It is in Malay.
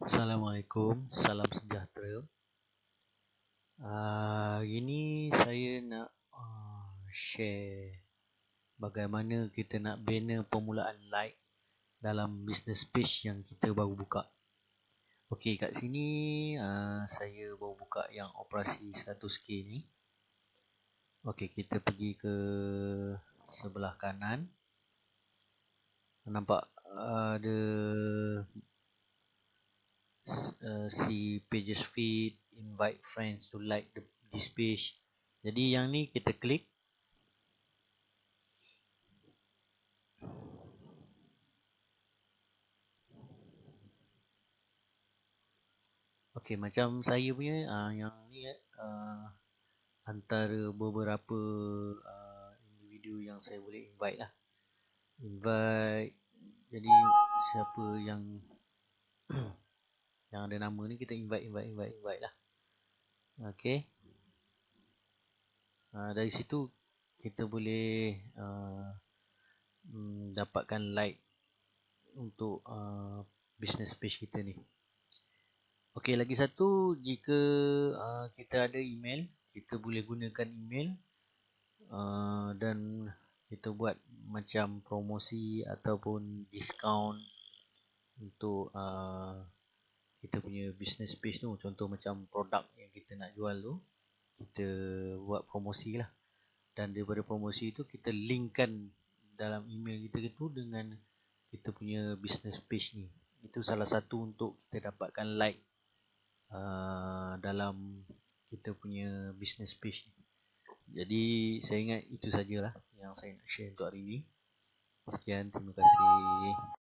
Assalamualaikum, salam sejahtera. Hari ni saya nak uh, share bagaimana kita nak bina permulaan like dalam business page yang kita baru buka. Okey, kat sini uh, saya baru buka yang operasi 100k ni. Okey, kita pergi ke sebelah kanan. Nampak ada si pages feed invite friends to like the, this page. Jadi yang ni kita klik. Okey macam saya punya uh, yang ni uh, antara beberapa uh, individu yang saya boleh invite lah. Invite jadi siapa yang yang ada nama ni kita invite invite invite invite lah. Okey. Uh, dari situ kita boleh uh, dapatkan like untuk uh, business page kita ni. Okey lagi satu jika uh, kita ada email kita boleh gunakan email uh, dan kita buat macam promosi ataupun diskaun untuk uh, kita punya business page tu. Contoh macam produk yang kita nak jual tu kita buat promosi lah. Dan daripada promosi tu kita linkkan dalam email kita tu dengan kita punya business page ni. Itu salah satu untuk kita dapatkan like uh, dalam kita punya business page ni. Jadi saya ingat itu sajalah yang saya nak share untuk hari ini sekian terima kasih